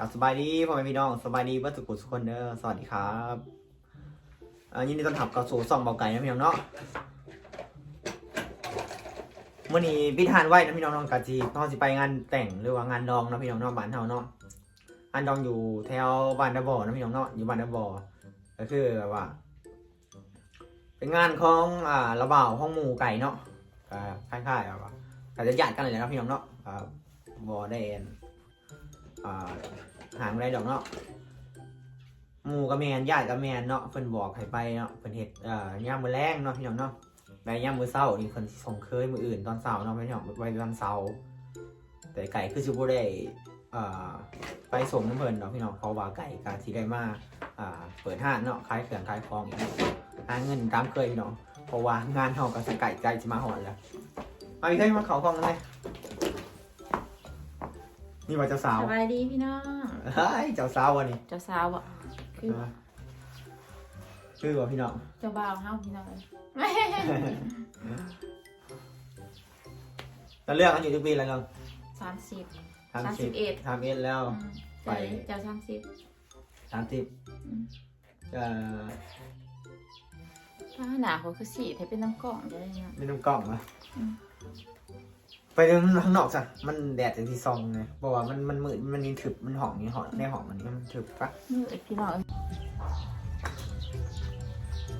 กับสบายดีพ่อแม่พี่น้องสบายดีเพื่อนสุขุสุขคนเด้อสวัสดีครับอ่ายินดีต้อนรับเข้าสู่ซ่องเบาไก่นะพี่น้องเนาะเมื่อนี้พิธานไหวนะพี่น้องน้องกาจีตอนสิไปงานแต่งหรือว่างานดองนะพี่น้องเนาะบ้านเฮาเนาะงานดองอยู่แถวบ้านดะบ่อนะพี่น้องเนาะอยู่บ้านดะบ่อก็คือแบบว่า เป็นงานของอ่าระบ่าห้องหมูไก่เนาะคล้ายๆแบบว่าก็จะญาติกันเลยนะพี่น้องเนาะอ่าบ่ได้เอ่าหางไรดอกเนาะหมูกับแมนญาติกับแมนเนาะเพิ่นบอกให้ไปเนาะเพิ่นเฮ็ดอ่าย่ามมื้อแรงเนาะพี่น้องเนาะในย่ามมื้อเช้านี่เพิ่นสิส่งเคยมื้ออื่นตอนเช้าเนาะพี่น้องไว้วันเช้าร์แต่ไก่คือสิบ่ได้อ่าไปส่งน้ำเพิ่นเนาะพี่น้องเพราะว่าไก่ก็สิได้มาอ่าเปิดห้างเนาะขายเครื่องขายของอีกหาเงินตามเคยพี่น้องเพราะว่างานเฮาก็สไก่ใจสิมาฮอดแล้วมาอีกเฮ้ยมาเข้าห้องกันเลย นี่ว่าเจ้าสาวสบายดีพี่น้องเฮ้ยเจ้าสาววันนี้เจ้าสาวอะคือชื่อว่าพี่น้องเจ้าบ่าวเฮาพี่น้องเลยแล้วเรื่องอันอยู่ทุกปีแล้วเนาะสามสิบสามสามสิสิบบเอ็ดสามเอ็ดแล้วไปเจ้าสามสิบสามสิบอืมเอ่อถ้าหนาเขาคือสีให้เป็นน้ำกล่องได้เนี่ยไม่ต้องกล้องนะอืม ไปเดินข้างนอกซะมันแดดจากที่ซองไงบอกว่ามันมันมืดมันนี่ถึบมันหอมนี่หอมในหอมมันนี่มันถึบปะมือเอ็ดพี่น้อง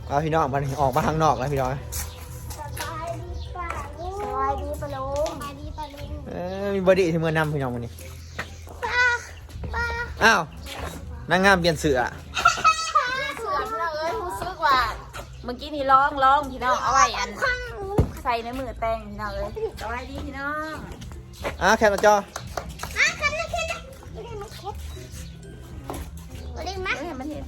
เอาพี่น้องมันออกมาข้างนอกแล้วพี่น้องสบายดีป่าลุงสบายดีป่าลุงสบายดีป่าลุงเออมีบอดี้ที่เมื่อนำพี่น้องวันนี้ป้าป้าอ้าวนางงามเปลี่ยนเสือเสือพี่น้องเอ้ยรู้สึกว่าเมื่อกี้นี่ร้องร้องพี่น้องเอาไว้อันข้าง ใส่ในมือแต่งพี่น้องเอ้ยสบายดีพี่น้องอะแคปมาจออะคันนี้คันนี้ไม่ได้มาเค็ดไม่ได้มาเอ้ยมันเห็น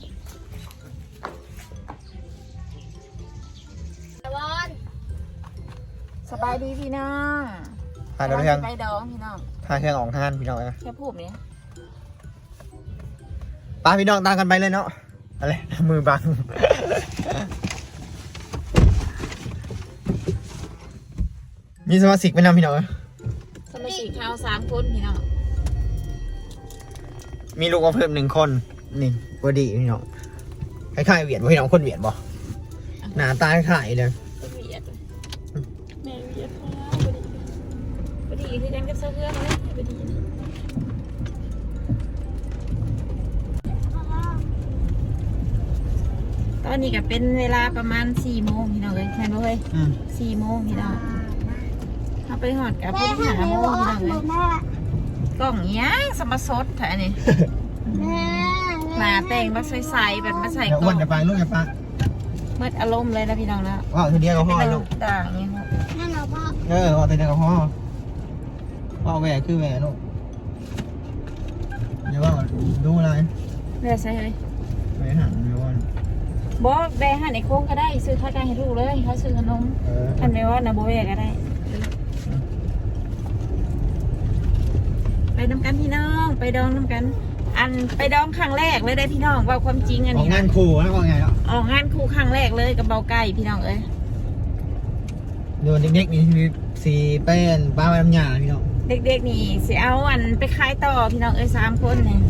บอลสบายดีพี่น้องถ่ายดาวเรืองไปดองพี่น้องถ่ายเครื่องออกห้านพี่น้องนะแค่พูดนี้ป้าพี่น้องตามกันไปเลยเนาะอะไรมือบัง มีสมาชิกไปนำพี่น้องไหมสมาชิกข้าวสามคนพี่น้องมีลูกมาเพิ่มหนึ่งคนนี่บอดีพี่น้องคล้ายๆเวียดบ่พี่น้องคนเวียดบ่หน้าตาคล้ายๆเลยก็เวียดแม่เวียดพอพอดีคือกันกับเสื้อเพื่อนเลยพอดีนะตอนนี้ก็เป็นเวลาประมาณสี่โมงพี่น้องเลยใช่ไหมเว้ยอืมสี่โมงพี่น้อง เขาไปหอดกับพวกหาโมงพี่น้องเลยแม่กล่องเนี้ยสมาสดแถวนี้แม่หนาแต่งมาใส่ๆแบบมาใส่อย่ากอ้ล่วอนงอย่าไปลูกอย่าไปเมื่ออารมณ์เลยนะพี่น้องนะว่าวทีเดียวก็พอเป็นลูกต่างๆอย่างเงี้ยครับนั่นเหรอพ่อเออว่าวทีเดียวก็พอว่าวแหวกคือแหวกลูกอย่าว่าดูอะไรเลือใส่เลยแหวกหันอย่าว่าบอแบหันในโค้งก็ได้ ซื้อข้าวไก่ให้ลูกเลยเขาซื้อขนมเอออันไม่ว่านะโบแบก็ได้ ไป น้ำกันพี่น้อง ไปดองน้ำกัน อันไปดองครั้งแรกเลยได้พี่น้องว่าความจริงอันออกนี้งานะนครูแล้วว่าไงเนาะออกงานครูครั้งแรกเลยกับเบาไก่พี่น้องเอ้ยเดี๋ยวเด็กๆนี่คือสีเป็นป้าไปน้ำยาพี่น้องเด็กๆนี่สิเอาอันไปขายต่อพี่น้องเอ้ยสามคนเนี่ย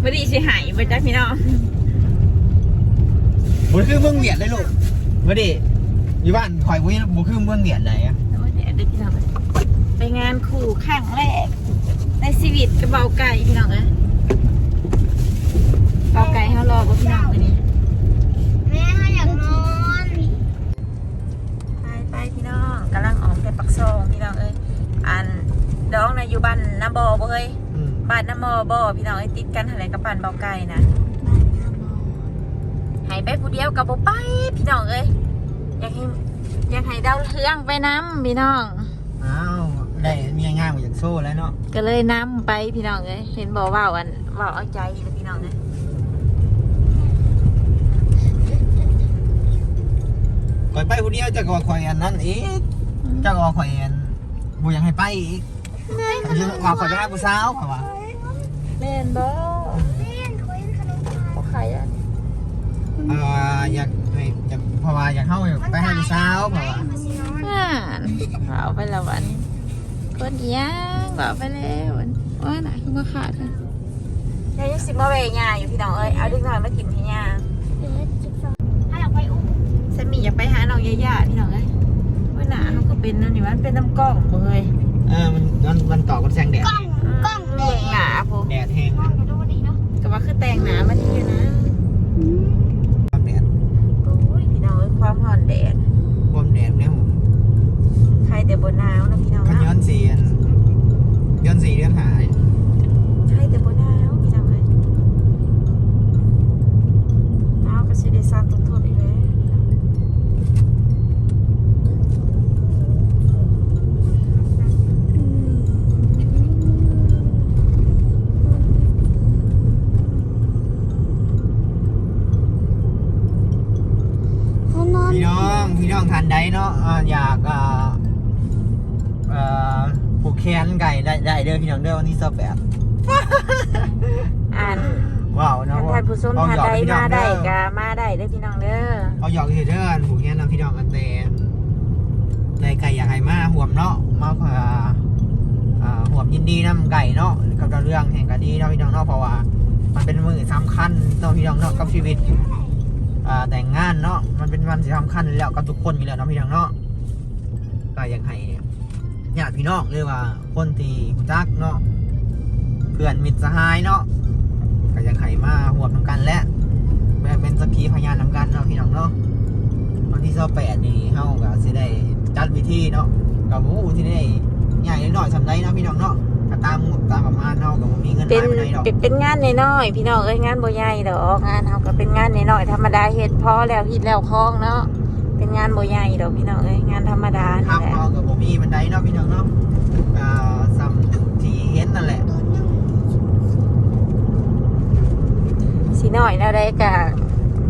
ไม่ดีสิหายไปจ้ะพี่น้องบุคือเมืองเวียดเลยลูกมาดิอยู่บ้านคอยบุบุคือเมืองเวียดไหนอะโอ้ยเดี๋ยวเด็กพี่น้องเอ้ยไป งานครูครั้งแรก ในชีวิตกับเบาไก่พี่น้องเอ้ยเบาไก่เขารอกับพี่น้องเลยนี่แม่เขาอยากนอนไปไปพี่น้องกำลังออกไปปักซองพี่น้องเอ้ยอันดองนะอยู่บ้านน้ำบอบ่เอ้ยอืมบ้านน้ำบอบ่พี่น้องเอ้ยติดกันอะไรกับบ้านเบาไก่นะให้ไปผู้เดียวกับบ่ไปพี่น้องเอ้ยอยากให้อยากให้ดาวเรืองไปน้ำพี่น้องอ้าว ได้เมียง่ายกว่าอย่างโซ่แล้วเนาะก็เลยนำไปพี่น้องเอ้ยเห็นบอกว่าอันว่าเอาใจเลยพี่น้องเอ้ยคอยไปผู้เดียวจะก็คอยอันนั้นอีกจะก็คอยอันบุอยากให้ไปอีกจะว่าคอยไปให้ผู้สาวค่ะว่าแม่นบ่เล่นคุยขนมปังบ่ใครอะอ่าอยากให้อยากเพราะว่าอยากเข้าไปให้ผู้สาวเพราะว่ามาสินอนอ่านเอาไปแล้ววัน คนเอียงเอาไปแล้ววันพว่าน่ะคือมาขาดค่ะยายยังสิมาเวยาอยู่พี่น้องเอ้ยเอาดึกหน่อยมากินพี่ยาเดี๋ยวจิบสองให้เราไปอุ้มสมีอยากไปหาน้องยาย่าพี่น้องเอ้ยว่าหนาเขาก็เป็นนั่นนี่มันเป็นน้ำกล้องเบยเออมันมันมันต่อกันแสงแดดกล้องกล้องแดเบิ่งหดนาพูแดดแห้งกล้องจะดูดีเนาะก็ว่าคือแต่งหนามาดีอยู่นะความแดดโอ้ยพี่น้องเอ้ยความห่อนแดดความแดดเนี่ยผมใคร แต่บนหนาวนะพี่น้องกันย้อนะนสีอันย้อนสีเรื่องหายใครแต่บนหนาวพี่น้องเอ้ยหนาวก็สิได้ซ้ำต้นทนอีกแล้วพี่น้องเขานอนพี่น้องพี่น้องทานได้เนาะอ่าอยากอ่าเอ่อผูก แขนไก่ได้ได้เด้อพี่น้องเด้อวันที่สิบแปดอ่านว้าวเนาะท่านผู้ชมเอท่านหยอกใดพี่น้อมางได้เด้อก็มาได้เด้อพี่น้องเด้อเอาหยอกเด้อผูกแขนนะพี่น้องกันแต่ในไก่อยากให้มาห่วมเนาะมาเพื่ออ่าห่วมยินดีนํไก่เนาะกับเรื่องแห่งกะดีเนาะพี่น้องเนาะเพราะว่า มันเป็นมือสำคัญเนาะพี่น้องเนาะกับชีวิตอ่าแต่งงานเนาะมันเป็นวันที่สำคัญอยู่แล้วกับทุกคนอยู่แล้วเนาะพี่น้องเนาะก็อยังให้ ญาติพี่น้องหรือว่า คนที่รู้จักเนาะเพื่อนมิตรสหายเนาะก็อยังให้มาห่วมนำกันและแบบเป็นสักขีพยานนำกันเนาะพี่น้องเนาะวันที่สิบแปดนี่เฮาก็สิได้จัดพิธีเนาะกับผู้ที่ได้ใหญ่หน่อยทำได้เนาะพี่น้องเนาะก็ตามงบตามประมาณเนาะก็บ่มีเงินหเป็นลายปานใดดอกเป็นเป็นงานน้อยๆพี่น้องเอ้ยงานบ่ใหญ่ดอกงานเฮาก็เป็นงานน้อยๆธรรมดาเฮ็ดพอแล้วฮิตแล้วคล้องเนาะ เป็นงานบ่ใหญ่ดอกพี่น้องเอ้ยงานธรรมดาคนี่รับแหละ เอากับผมมีบันไดเนาะพี่น้องเนาะอ่าซ้ำที่เห็นนั่นแหละ สิน้อยแล้วได้ก็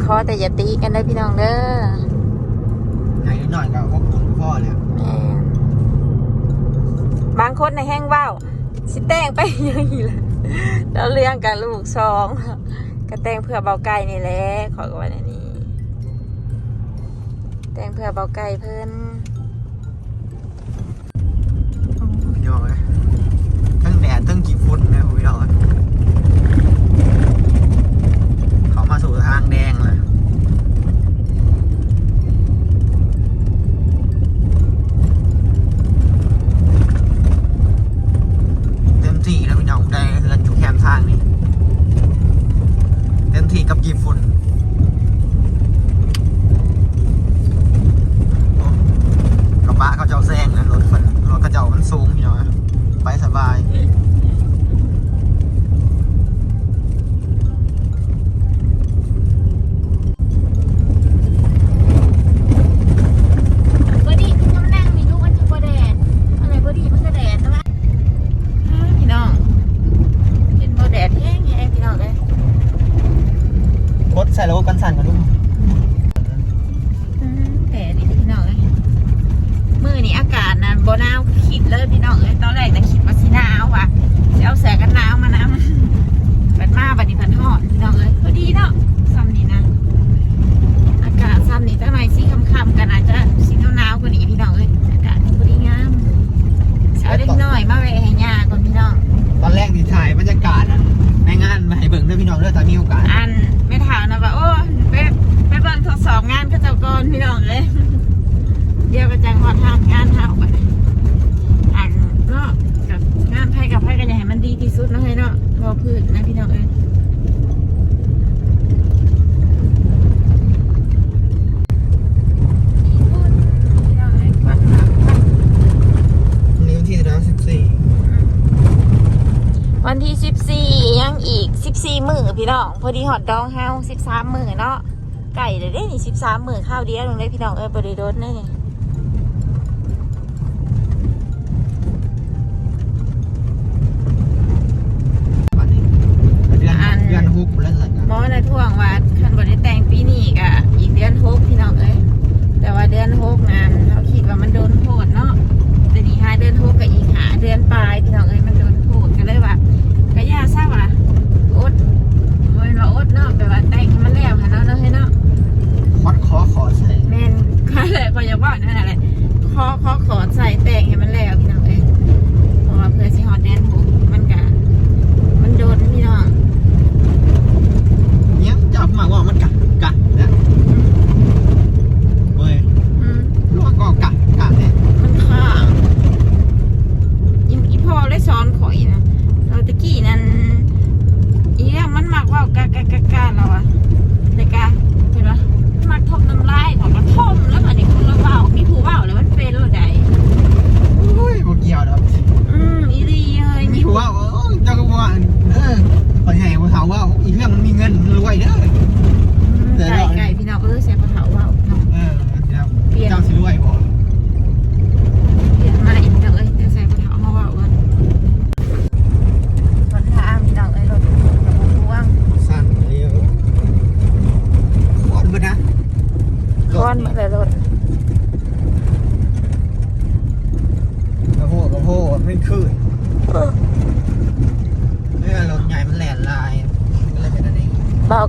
ขอแต่อย่าตีกันเด้อพี่น้องเด้อใหญ่หน่อยก็อบอุ่นพ่อแหละแม่นบางคนในแห้งว่าวสิแต่งไปอย่างนี้แหละแล้วเรื่องกับลูกสองก็แต่งเพื่อเบาไก่นี่แหละขอก็ว่าในนี้ แต่งเผื่อเบาไก่เพิ่นพี่น้องเลยทั้งแดดทั้งกี่ฟุตนนะพี่น้องเขามาสู่ทางแดงเลยเต็มที่แล้วพี่น้องได้เงินอยู่แคมทางนี่เต็มที่กับกี่ฝุ่น กระบะเขาเจ้าแซงนะรถมันรถเขาเจ้ามันสูงพี่น้องนะไป ส บ่หนาวคิดเลยพี่น้องเลยตอนแรกแต่คิดว่าสิหนาวว่ะจะเอาแสงกันหนาวมานำบัดมาบัดนี้พันทอดพี่น้องเลยพอดีเนาะซ้ำนี้นะ อากาศซ้ำนี้ตั้งในสีคำๆกันอาจจะสีหนาวๆกว่านี้พี่น้องเลยอากาศพอดีงามเอาเล็กน้อยมาไว้ให้ยาก่อนพี่น้อง ตอนแรกที่ถ่ายบรรยากาศอะในงานมาให้เบิ่งด้วยพี่น้องด้วยตอนมีโอกาสอันไม่ถามนะว่าโอ้ไปไปเบิ่งทดสอบงานก็เจ้าก่อนพี่น้องเลยเดี๋ยวก็จังหวัดทำงานเท่าไปอัน เนาะกับงานไพ่กับไพ่กันอย่าให้มันดีที่สุดเนาะเฮ้ยเนาะพอพืชนะพี่น้องเอ้ยพี่น้องเอ้ยกดครับนิ้วที่แล้วสิบสี่วันที่สิบสี่ยังอีกสิบสี่มือพี่น้อง พอดีหอดดองเฮาสิบสามมือเนาะไก่เลยได้นี่สิบสามมือข้าวเดียวลงได้พี่น้องเอ้ยบริโดนได้นี่วัน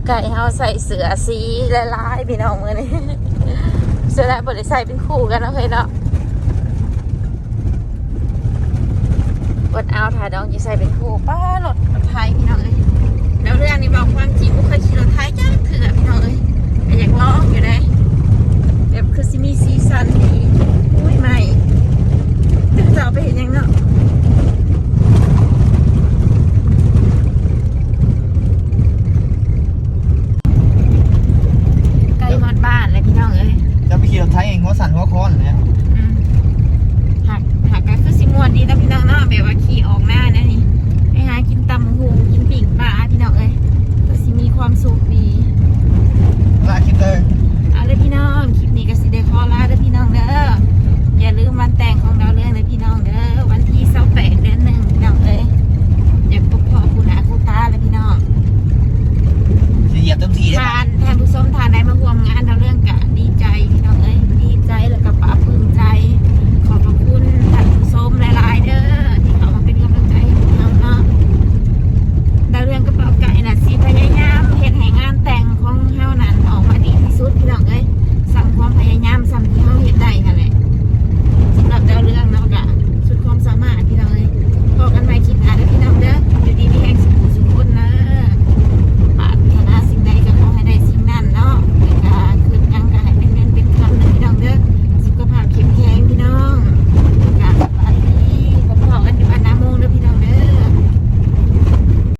ไก่เฮาใส่เสือสีลายๆพี่น้องมือนี้เสื้อลายบ่ได้ใส่เป็นคู่กันเนาะเฮ้ยเนาะอดเอาถ่ายดองจะใส่เป็นคู่ป้ารถรถไทยพี่น้องเอ้ยแล้วเรื่องนี้บอกความจริงบ่เคยขี่รถไทยจ้าเถื่อพี่น้องเอ้ยแต่อยากลองอยู่ได้แบบคือสิมีซีซันดีอุ้ยใหม่จะเอาไปเห็นยังเนาะ